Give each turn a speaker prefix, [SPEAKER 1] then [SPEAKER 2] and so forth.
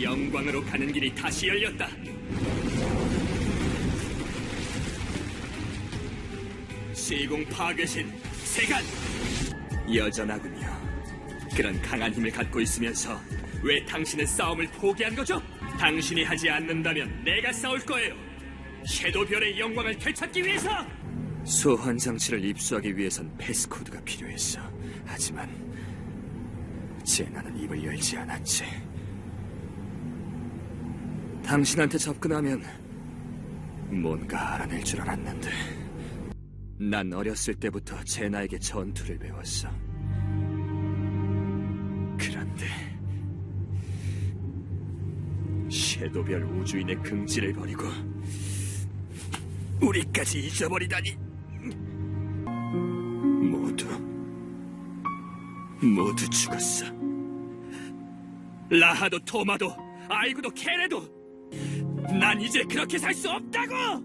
[SPEAKER 1] 영광으로 가는 길이 다시 열렸다. 시공 파괴신 세간 여전하군요. 그런 강한 힘을 갖고 있으면서 왜 당신은 싸움을 포기한 거죠? 당신이 하지 않는다면 내가 싸울 거예요. 섀도별의 영광을 되찾기 위해서. 소환 장치를 입수하기 위해선 패스코드가 필요했어. 하지만 제나는 입을 열지 않았지. 당신한테 접근하면 뭔가 알아낼 줄 알았는데. 난 어렸을 때부터 제나에게 전투를 배웠어. 그런데 섀도별 우주인의 긍지를 버리고 우리까지 잊어버리다니 모두 모두 죽었어. 라하도 토마도 아이구도 케레도 난 이제 그렇게 살 수 없다고!